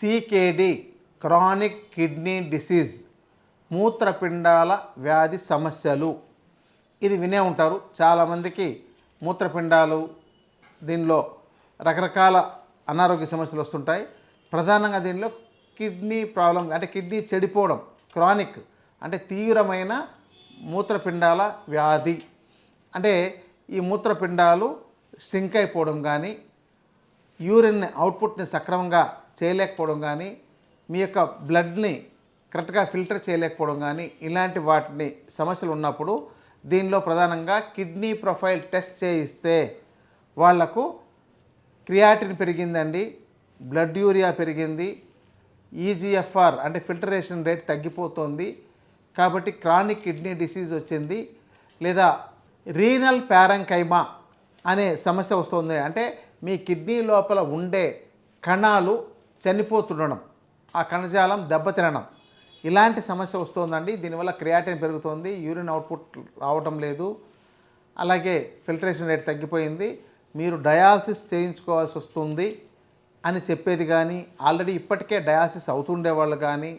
CKD chronic kidney disease మూత్రపిండాల వ్యాధి సమస్యలు. ఇది వినే ఉంటారు. చాలామందికి మూత్రపిండాలు దీనిలో రకరకాల అనారోగ్య సమస్యలు వస్తుంటాయి. ప్రధానంగా దీనిలో కిడ్నీ ప్రాబ్లం అంటే కిడ్నీ చెడిపోవడం క్రానిక్ అంటే తీవ్రమైన మూత్రపిండాల వ్యాధి. అంటే ఈ మూత్రపిండాలు స్ట్రింక్ అయిపోవడం కానీ యూరిన్ అవుట్పుట్ని సక్రమంగా చేయలేకపోవడం కానీ మీ యొక్క బ్లడ్ని కరెక్ట్గా ఫిల్టర్ చేయలేకపోవడం కానీ ఇలాంటి వాటిని సమస్యలు ఉన్నప్పుడు దీనిలో ప్రధానంగా కిడ్నీ ప్రొఫైల్ టెస్ట్ చేయిస్తే వాళ్ళకు క్రియాటిన్ పెరిగిందండి బ్లడ్ యూరియా పెరిగింది ఈజీఎఫ్ఆర్ అంటే ఫిల్టరేషన్ రేట్ తగ్గిపోతుంది. కాబట్టి క్రానిక్ కిడ్నీ డిసీజ్ వచ్చింది లేదా రీనల్ ప్యారంకైమా అనే సమస్య వస్తుంది. అంటే మీ కిడ్నీ లోపల ఉండే కణాలు చనిపోతుండడం ఆ కణజాలం దెబ్బతినడం ఇలాంటి సమస్య వస్తుందండి. దీనివల్ల క్రియాటిన్ పెరుగుతుంది యూరిన్ అవుట్పుట్ రావటం లేదు. అలాగే ఫిల్టరేషన్ రేట్ తగ్గిపోయింది. మీరు డయాలసిస్ చేయించుకోవాల్సి వస్తుంది అని చెప్పేది కానీ ఆల్రెడీ ఇప్పటికే డయాలసిస్ అవుతుండే వాళ్ళు కానీ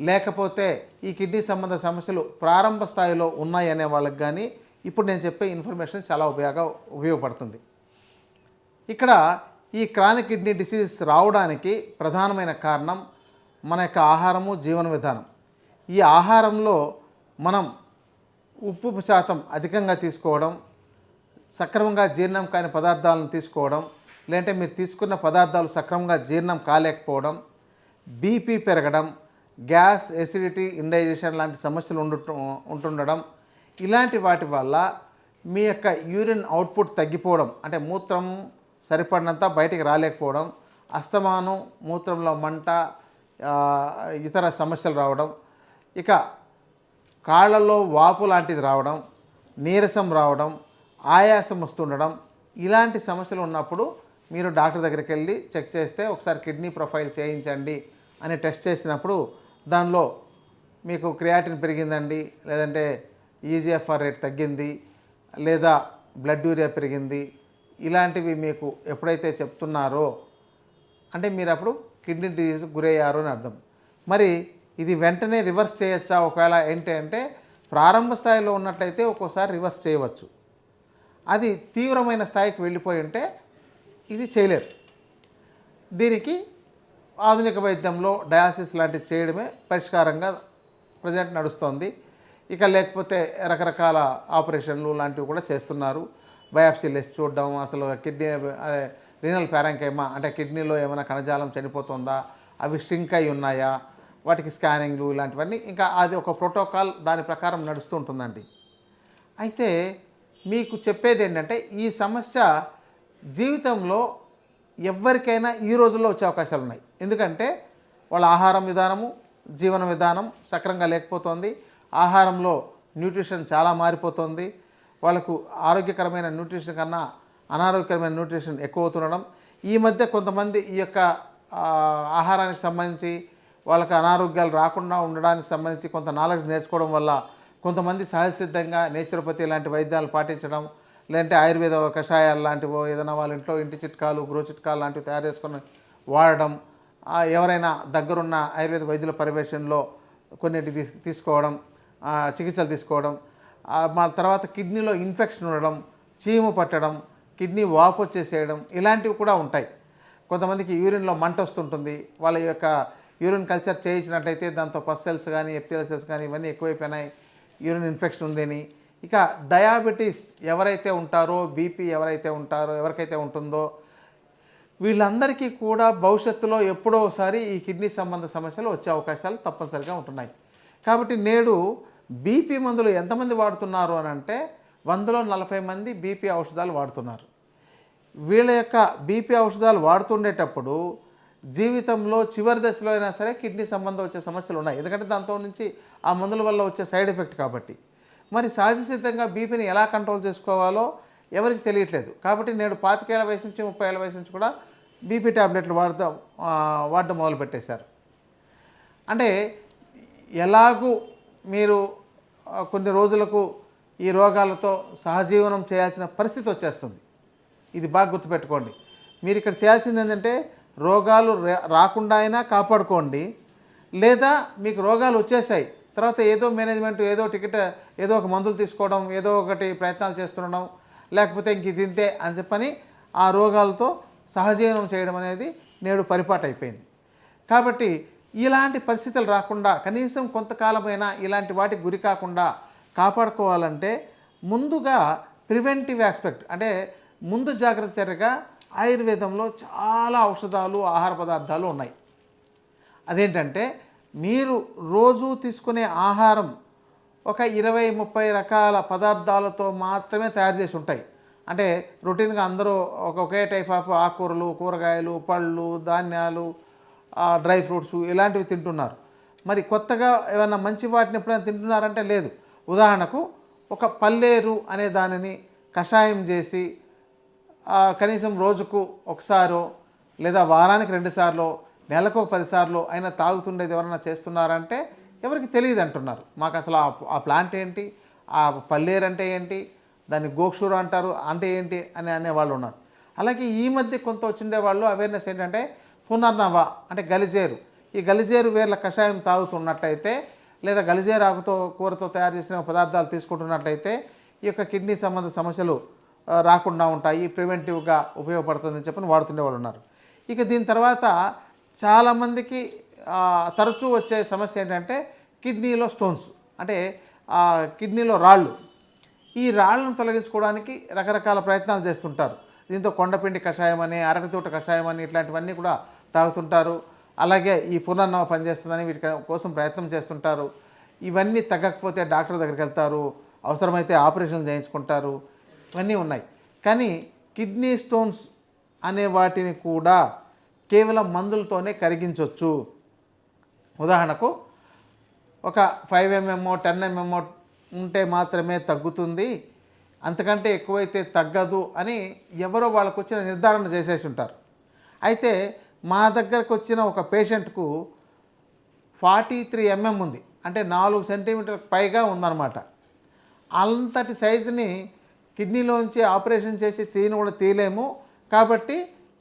లేకపోతే ఈ కిడ్నీ సంబంధ సమస్యలు ప్రారంభ స్థాయిలో ఉన్నాయి అనే వాళ్ళకి కానీ ఇప్పుడు నేను చెప్పే ఇన్ఫర్మేషన్ చాలా ఉపయోగ ఉపయోగపడుతుంది. ఇక్కడ ఈ క్రానిక్ కిడ్నీ డిసీజ్ రావడానికి ప్రధానమైన కారణం మన యొక్క ఆహారము జీవన విధానం. ఈ ఆహారంలో మనం ఉప్పు శాతం అధికంగా తీసుకోవడం సక్రమంగా జీర్ణం కాని పదార్థాలను తీసుకోవడం లేదంటే మీరు తీసుకున్న పదార్థాలు సక్రమంగా జీర్ణం కాలేకపోవడం బీపీ పెరగడం గ్యాస్ ఎసిడిటీ ఇండైజెషన్ లాంటి సమస్యలు ఉండు ఉంటుండడం ఇలాంటి వాటి వల్ల మీ యొక్క యూరిన్ అవుట్పుట్ తగ్గిపోవడం అంటే మూత్రం సరిపడినంత బయటికి రాలేకపోవడం అస్తమానం మూత్రంలో మంట ఇతర సమస్యలు రావడం ఇక కాళ్ళల్లో వాపు లాంటిది రావడం నీరసం రావడం ఆయాసం వస్తుండడం ఇలాంటి సమస్యలు ఉన్నప్పుడు మీరు డాక్టర్ దగ్గరికి వెళ్ళి చెక్ చేస్తే ఒకసారి కిడ్నీ ప్రొఫైల్ చేయించండి అని టెస్ట్ చేసినప్పుడు దానిలో మీకు క్రియాటిన్ పెరిగిందండి లేదంటే ఈజీఎఫ్ఆర్ రేట్ తగ్గింది లేదా బ్లడ్ యూరియా పెరిగింది ఇలాంటివి మీకు ఎప్పుడైతే చెప్తున్నారో అంటే మీరు అప్పుడు కిడ్నీ డిజీజ్ గురయ్యారు అని అర్థం. మరి ఇది వెంటనే రివర్స్ చేయొచ్చా? ఒకవేళ ఏంటి అంటే ప్రారంభ స్థాయిలో ఉన్నట్లయితే ఒక్కోసారి రివర్స్ చేయవచ్చు. అది తీవ్రమైన స్థాయికి వెళ్ళిపోయి ఉంటే ఇది చేయలేరు. దీనికి ఆధునిక వైద్యంలో డయాలసిస్ లాంటివి చేయడమే పరిష్కారంగా ప్రజెంట్ నడుస్తోంది. ఇక లేకపోతే రకరకాల ఆపరేషన్లు లాంటివి కూడా చేస్తున్నారు. బయాప్సీ లెస్ చూడడం అసలు కిడ్నీ అదే రీనల్ ప్యారంకైమా అంటే కిడ్నీలో ఏమైనా కణజాలం చనిపోతుందా అవి స్ట్రింక్ అయి ఉన్నాయా వాటికి స్కానింగ్లు ఇలాంటివన్నీ ఇంకా అది ఒక ప్రోటోకాల్ దాని ప్రకారం నడుస్తూ ఉంటుందండి. అయితే మీకు చెప్పేది ఏంటంటే ఈ సమస్య జీవితంలో ఎవరికైనా ఈ రోజుల్లో వచ్చే అవకాశాలు ఉన్నాయి. ఎందుకంటే వాళ్ళ ఆహారం విధానము జీవన విధానం సక్రంగా లేకపోతుంది. ఆహారంలో న్యూట్రిషన్ చాలా మారిపోతుంది. వాళ్ళకు ఆరోగ్యకరమైన న్యూట్రిషన్ కన్నా అనారోగ్యకరమైన న్యూట్రిషన్ ఎక్కువ అవుతుండడం ఈ మధ్య కొంతమంది ఈ యొక్క ఆహారానికి సంబంధించి వాళ్ళకి అనారోగ్యాలు రాకుండా ఉండడానికి సంబంధించి కొంత నాలెడ్జ్ నేర్చుకోవడం వల్ల కొంతమంది సహజసిద్ధంగా నేచురోపతి లాంటి వైద్యాలు పాటించడం లేదంటే ఆయుర్వేద కషాయాలు లాంటివో ఏదైనా వాళ్ళ ఇంట్లో ఇంటి చిట్కాలు గృహ చిట్కాలు లాంటివి తయారు చేసుకొని వాడడం ఎవరైనా దగ్గరున్న ఆయుర్వేద వైద్యుల పర్యవేక్షణలో కొన్నిటి తీసుకోవడం చికిత్సలు తీసుకోవడం మన మా తర్వాత కిడ్నీలో ఇన్ఫెక్షన్ ఉండడం చీము పట్టడం కిడ్నీ వాపు వచ్చేసేయడం ఇలాంటివి కూడా ఉంటాయి. కొంతమందికి యూరిన్లో మంట వస్తుంటుంది. వాళ్ళ యొక్క యూరిన్ కల్చర్ చేయించినట్లయితే దాంతో పస్ సెల్స్ కానీ ఎఫ్టిఎల్ సెల్స్ కానీ ఇవన్నీ ఎక్కువైపోయినాయి. యూరిన్ ఇన్ఫెక్షన్ ఉందని. ఇక డయాబెటీస్ ఎవరైతే ఉంటారో బీపీ ఎవరైతే ఉంటారో ఎవరికైతే ఉంటుందో వీళ్ళందరికీ కూడా భవిష్యత్తులో ఎప్పుడో ఒకసారి ఈ కిడ్నీ సంబంధ సమస్యలు వచ్చే అవకాశాలు తప్పనిసరిగా ఉంటున్నాయి. కాబట్టి నేడు బీపీ మందులు ఎంతమంది వాడుతున్నారు అని అంటే వందలో నలభై మంది బీపీ ఔషధాలు వాడుతున్నారు. వీళ్ళ యొక్క బీపీ ఔషధాలు వాడుతుండేటప్పుడు జీవితంలో చివరి దశలో అయినా సరే కిడ్నీ సంబంధం వచ్చే సమస్యలు ఉన్నాయి. ఎందుకంటే దాంతో నుంచి ఆ మందుల వల్ల వచ్చే సైడ్ ఎఫెక్ట్ కాబట్టి. మరి సహజ సిద్ధంగా బీపీని ఎలా కంట్రోల్ చేసుకోవాలో ఎవరికి తెలియట్లేదు. కాబట్టి నేడు పాతికేళ్ళ వయసు నుంచి ముప్పై ఏళ్ళ వయసు నుంచి కూడా బీపీ ట్యాబ్లెట్లు వాడదాం వాడడం మొదలుపెట్టేశారు. అంటే ఎలాగూ మీరు కొన్ని రోజులకు ఈ రోగాలతో సహజీవనం చేయాల్సిన పరిస్థితి వచ్చేస్తుంది. ఇది బాగా గుర్తుపెట్టుకోండి. మీరు ఇక్కడ చేయాల్సింది ఏంటంటే రోగాలు రాకుండా అయినా కాపాడుకోండి. లేదా మీకు రోగాలు వచ్చేసాయి. తర్వాత ఏదో మేనేజ్మెంట్ ఏదో టికెట్ ఏదో ఒక మందులు తీసుకోవడం ఏదో ఒకటి ప్రయత్నాలు చేస్తుండడం లేకపోతే ఇంక ఇది ఇంతే అని చెప్పని ఆ రోగాలతో సహజీవనం చేయడం అనేది నేడు పరిపాటు అయిపోయింది కాబట్టి ఇలాంటి పరిస్థితులు రాకుండా కనీసం కొంతకాలమైనా ఇలాంటి వాటికి గురి కాకుండా కాపాడుకోవాలంటే ముందుగా ప్రివెంటివ్ ఆస్పెక్ట్ అంటే ముందు జాగ్రత్త చర్యగా ఆయుర్వేదంలో చాలా ఔషధాలు ఆహార పదార్థాలు ఉన్నాయి. అదేంటంటే మీరు రోజు తీసుకునే ఆహారం ఒక ఇరవై ముప్పై రకాల పదార్థాలతో మాత్రమే తయారు చేసి ఉంటాయి. అంటే రొటీన్గా అందరూ ఒక ఒకే టైప్ ఆఫ్ ఆకుకూరలు కూరగాయలు పళ్ళు ధాన్యాలు డ్రై ఫ్రూట్స్ ఇలాంటివి తింటున్నారు. మరి కొత్తగా ఏమైనా మంచి వాటిని ఎప్పుడైనా తింటున్నారంటే లేదు. ఉదాహరణకు ఒక పల్లేరు అనే దానిని కషాయం చేసి కనీసం రోజుకు ఒకసారో లేదా వారానికి రెండుసార్లు నెలకు ఒక పదిసార్లు అయినా తాగుతుండేది ఎవరైనా చేస్తున్నారంటే ఎవరికి తెలియదు అంటున్నారు. మాకు అసలు ఆ- ఆ ప్లాంట్ ఏంటి? ఆ పల్లేరు అంటే ఏంటి? దాన్ని గోక్షూర అంటారు అంటే ఏంటి? అని అనేవాళ్ళు ఉన్నారు. అలాగే ఈ మధ్య కొంత వచ్చిండే వాళ్ళు అవేర్నెస్ ఏంటంటే పునర్నవ అంటే గలిజేరు. ఈ గలిజేరు వేర్ల కషాయం తాగుతున్నట్లయితే లేదా గలిజేరు ఆకుతో కూరతో తయారు చేసిన పదార్థాలు తీసుకుంటున్నట్లయితే ఈ యొక్క కిడ్నీ సంబంధ సమస్యలు రాకుండా ఉంటాయి. ప్రివెంటివ్గా ఉపయోగపడుతుందని చెప్పని వాడుతుండే వాళ్ళు ఉన్నారు. ఇక దీని తర్వాత చాలామందికి తరచూ వచ్చే సమస్య ఏంటంటే కిడ్నీలో స్టోన్స్ అంటే కిడ్నీలో రాళ్ళు. ఈ రాళ్ళను తొలగించుకోవడానికి రకరకాల ప్రయత్నాలు చేస్తుంటారు. దీంతో కొండపిండి కషాయం అని అరటితోట కషాయం అని ఇట్లాంటివన్నీ కూడా తాగుతుంటారు. అలాగే ఈ పునర్నవ పనిచేస్తుందని వీటి కోసం ప్రయత్నం చేస్తుంటారు. ఇవన్నీ తగ్గకపోతే డాక్టర్ దగ్గరికి వెళ్తారు. అవసరమైతే ఆపరేషన్ చేయించుకుంటారు. ఇవన్నీ ఉన్నాయి. కానీ కిడ్నీ స్టోన్స్ అనే వాటిని కూడా కేవలం మందులతోనే కరిగించవచ్చు ఉదాహరణకు ఒక ఫైవ్ ఎంఎంఓ టెన్ ఎంఎంఓ ఉంటే మాత్రమే తగ్గుతుంది. అంతకంటే ఎక్కువైతే తగ్గదు అని ఎవరో వాళ్ళకు వచ్చిన నిర్ధారణ చేసేసి ఉంటారు. అయితే మా దగ్గరకు వచ్చిన ఒక పేషెంట్కు ఫార్టీ త్రీ ఎంఎం ఉంది. అంటే నాలుగు సెంటీమీటర్ పైగా ఉందన్నమాట. అంతటి సైజుని కిడ్నీలోంచి ఆపరేషన్ చేసి తీయని కూడా తీయలేము. కాబట్టి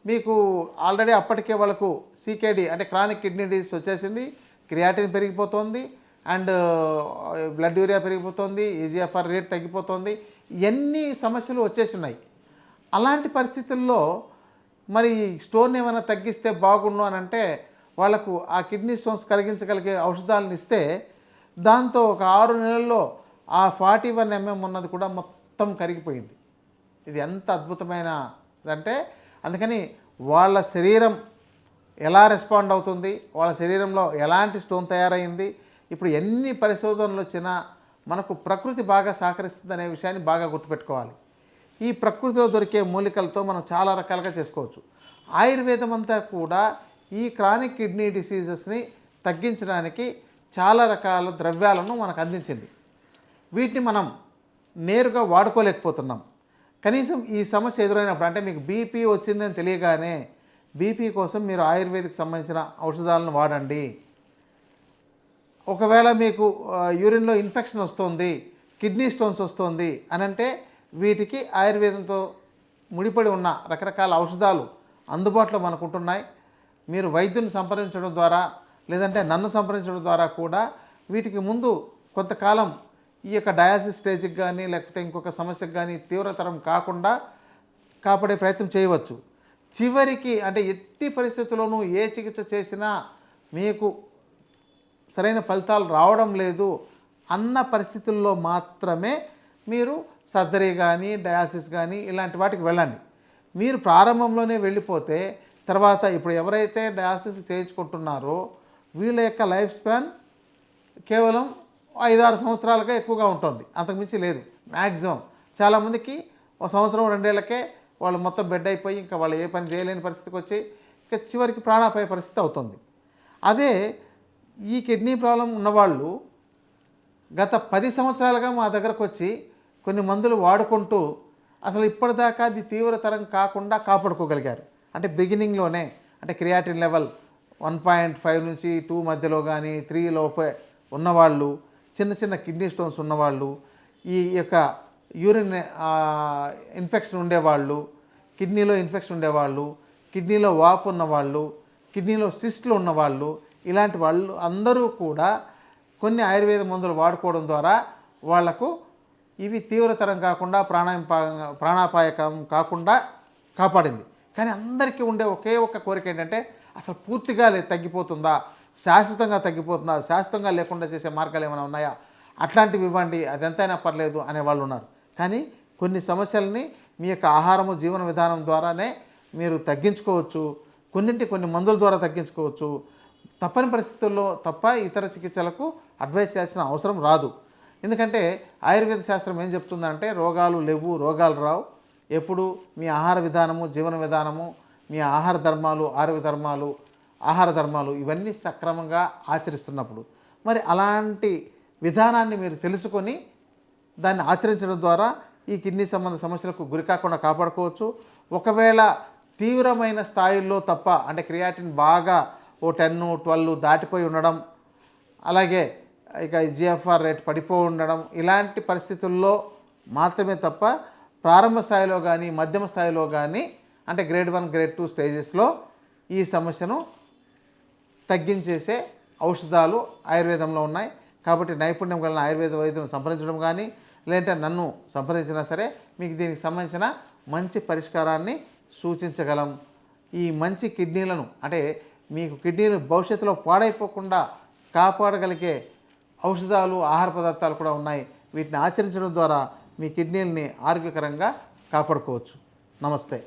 మీకు ఆల్రెడీ అప్పటికే వాళ్ళకు సీకేడీ అంటే క్రానిక్ కిడ్నీ డిసీజ్ వచ్చేసింది. క్రియాటిన్ పెరిగిపోతుంది. అండ్ బ్లడ్ యూరియా పెరిగిపోతుంది. ఈజీఎఫ్ఆర్ రేట్ తగ్గిపోతుంది. ఎన్ని సమస్యలు వచ్చేసి ఉన్నాయి. అలాంటి పరిస్థితుల్లో మరి స్టోన్ ఏమైనా తగ్గిస్తే బాగుండు అని అంటే వాళ్ళకు ఆ కిడ్నీ స్టోన్స్ కరిగించగలిగే ఔషధాలను ఇస్తే దాంతో ఒక ఆరు నెలల్లో ఆ ఫార్టీ వన్ ఎంఎం ఉన్నది కూడా మొత్తం కరిగిపోయింది. ఇది ఎంత అద్భుతమైన అంటే అందుకని వాళ్ళ శరీరం ఎలా రెస్పాండ్ అవుతుంది వాళ్ళ శరీరంలో ఎలాంటి స్టోన్ తయారైంది ఇప్పుడు ఎన్ని పరిశోధనలు వచ్చినా మనకు ప్రకృతి బాగా సహకరిస్తుంది అనే విషయాన్ని బాగా గుర్తుపెట్టుకోవాలి. ఈ ప్రకృతిలో దొరికే మూలికలతో మనం చాలా రకాలుగా చేసుకోవచ్చు. ఆయుర్వేదం అంతా కూడా ఈ క్రానిక్ కిడ్నీ డిసీజెస్ని తగ్గించడానికి చాలా రకాల ద్రవ్యాలను మనకు అందించింది. వీటిని మనం నేరుగా వాడుకోలేకపోతున్నాం. కనీసం ఈ సమస్య ఎదురైనప్పుడు అంటే మీకు బీపీ వచ్చిందని తెలియగానే బీపీ కోసం మీరు ఆయుర్వేదిక్ సంబంధించిన ఔషధాలను వాడండి. ఒకవేళ మీకు యూరిన్లో ఇన్ఫెక్షన్ వస్తుంది కిడ్నీ స్టోన్స్ వస్తుంది అని అంటే వీటికి ఆయుర్వేదంతో ముడిపడి ఉన్న రకరకాల ఔషధాలు అందుబాటులో మనకు ఉంటున్నాయి మీరు వైద్యుని సంప్రదించడం ద్వారా లేదంటే నన్ను సంప్రదించడం ద్వారా కూడా వీటికి ముందు కొంతకాలం ఈ యొక్క డయాసిస్ స్టేజ్కి కానీ లేకపోతే ఇంకొక సమస్యకు కానీ తీవ్రతరం కాకుండా కాపాడే ప్రయత్నం చేయవచ్చు. చివరికి అంటే ఎట్టి పరిస్థితుల్లోనూ ఏ చికిత్స చేసినా మీకు సరైన ఫలితాలు రావడం లేదు అన్న పరిస్థితుల్లో మాత్రమే మీరు సర్జరీ కానీ డయాసిస్ కానీ ఇలాంటి వాటికి వెళ్ళండి. మీరు ప్రారంభంలోనే వెళ్ళిపోతే తర్వాత ఇప్పుడు ఎవరైతే డయాసిస్ చేయించుకుంటున్నారో వీళ్ళ యొక్క లైఫ్ స్పాన్ కేవలం ఐదారు సంవత్సరాలుగా ఎక్కువగా ఉంటుంది. అంతకుమించి లేదు. మ్యాక్సిమం చాలామందికి ఒక సంవత్సరం రెండేళ్ళకే వాళ్ళు మొత్తం బెడ్ అయిపోయి ఇంకా వాళ్ళు ఏ పని చేయలేని పరిస్థితికి వచ్చి ఇంకా చివరికి ప్రాణాపాయ పరిస్థితి అవుతుంది. అదే ఈ కిడ్నీ ప్రాబ్లం ఉన్నవాళ్ళు గత పది సంవత్సరాలుగా మా దగ్గరకు వచ్చి కొన్ని మందులు వాడుకుంటూ అసలు ఇప్పటిదాకా అది తీవ్రతరం కాకుండా కాపాడుకోగలిగారు. అంటే బిగినింగ్లోనే అంటే creatine level one point five నుంచి టూ మధ్యలో కానీ త్రీ లోపే ఉన్నవాళ్ళు చిన్న చిన్న కిడ్నీ స్టోన్స్ ఉన్నవాళ్ళు ఈ యొక్క యూరిన్ ఇన్ఫెక్షన్ ఉండేవాళ్ళు కిడ్నీలో ఇన్ఫెక్షన్ ఉండేవాళ్ళు కిడ్నీలో వాపు ఉన్నవాళ్ళు కిడ్నీలో సిస్ట్లు ఉన్నవాళ్ళు ఇలాంటి వాళ్ళు అందరూ కూడా కొన్ని ఆయుర్వేద మందులు వాడుకోవడం ద్వారా వాళ్ళకు ఇవి తీవ్రతరం కాకుండా ప్రాణాపా ప్రాణాపాయకం కాకుండా కాపాడింది. కానీ అందరికీ ఉండే ఒకే ఒక కోరిక ఏంటంటే అసలు పూర్తిగా లే తగ్గిపోతుందా? శాశ్వతంగా తగ్గిపోతుందా? శాశ్వతంగా లేకుండా చేసే మార్గాలు ఏమైనా ఉన్నాయా? అట్లాంటివి ఇవ్వండి అది ఎంతైనా పర్లేదు అనే వాళ్ళు ఉన్నారు. కానీ కొన్ని సమస్యల్ని మీ యొక్క ఆహారము జీవన విధానం ద్వారానే మీరు తగ్గించుకోవచ్చు. కొన్నింటి కొన్ని మందుల ద్వారా తగ్గించుకోవచ్చు. తప్పని పరిస్థితుల్లో తప్ప ఇతర చికిత్సలకు అడ్వైస్ చేయాల్సిన అవసరం రాదు. ఎందుకంటే ఆయుర్వేద శాస్త్రం ఏం చెప్తుందంటే రోగాలు లేవు రోగాలు రావు. ఎప్పుడు మీ ఆహార విధానము జీవన విధానము మీ ఆహార ధర్మాలు ఆరోగ్య ధర్మాలు ఆహార ధర్మాలు ఇవన్నీ సక్రమంగా ఆచరిస్తున్నప్పుడు మరి అలాంటి విధానాన్ని మీరు తెలుసుకొని దాన్ని ఆచరించడం ద్వారా ఈ కిడ్నీ సంబంధ సమస్యలకు గురి కాకుండా కాపాడుకోవచ్చు. ఒకవేళ తీవ్రమైన స్థాయిల్లో తప్ప అంటే క్రియాటిన్ బాగా ఓ టెన్ ట్వెల్వ్ దాటిపోయి ఉండడం అలాగే ఇక జిఎఫ్ఆర్ రేట్ పడిపో ఉండడం ఇలాంటి పరిస్థితుల్లో మాత్రమే తప్ప ప్రారంభ స్థాయిలో కానీ మధ్యమ స్థాయిలో కానీ అంటే గ్రేడ్ వన్ గ్రేడ్ టూ స్టేజెస్లో ఈ సమస్యను తగ్గించేసే ఔషధాలు ఆయుర్వేదంలో ఉన్నాయి. కాబట్టి నైపుణ్యం కలిగిన ఆయుర్వేద వైద్యులను సంప్రదించడం కానీ లేదంటే నన్ను సంప్రదించినా సరే మీకు దీనికి సంబంధించిన మంచి పరిష్కారాన్ని సూచించగలం. ఈ మంచి కిడ్నీలను అంటే మీకు కిడ్నీలు భవిష్యత్తులో పాడైపోకుండా కాపాడగలిగే ఔషధాలు ఆహార పదార్థాలు కూడా ఉన్నాయి. వీటిని ఆచరించడం ద్వారా మీ కిడ్నీలని ఆరోగ్యకరంగా కాపాడుకోవచ్చు. నమస్తే.